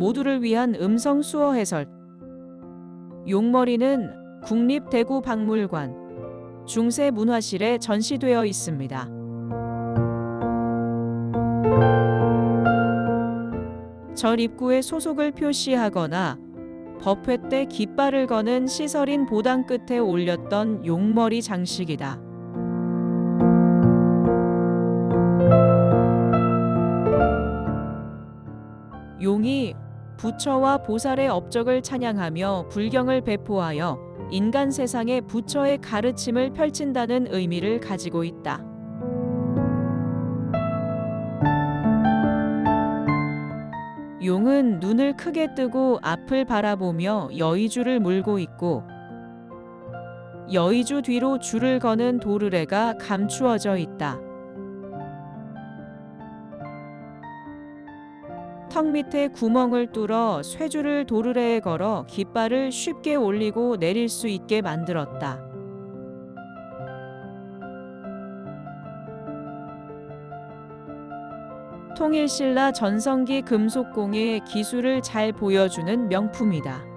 모두를 위한 음성 수어 해설. 용머리는 국립대구박물관 중세문화실에 전시되어 있습니다. 절 입구에 소속을 표시하거나 법회 때 깃발을 거는 시설인 보당 끝에 올렸던 용머리 장식이다. 용이 부처와 보살의 업적을 찬양하며 불경을 배포하여 인간 세상에 부처의 가르침을 펼친다는 의미를 가지고 있다. 용은 눈을 크게 뜨고 앞을 바라보며 여의주를 물고 있고 여의주 뒤로 줄을 거는 도르래가 감추어져 있다. 턱 밑에 구멍을 뚫어 쇠줄을 도르래에 걸어 깃발을 쉽게 올리고 내릴 수 있게 만들었다. 통일신라 전성기 금속공예의 기술을 잘 보여주는 명품이다.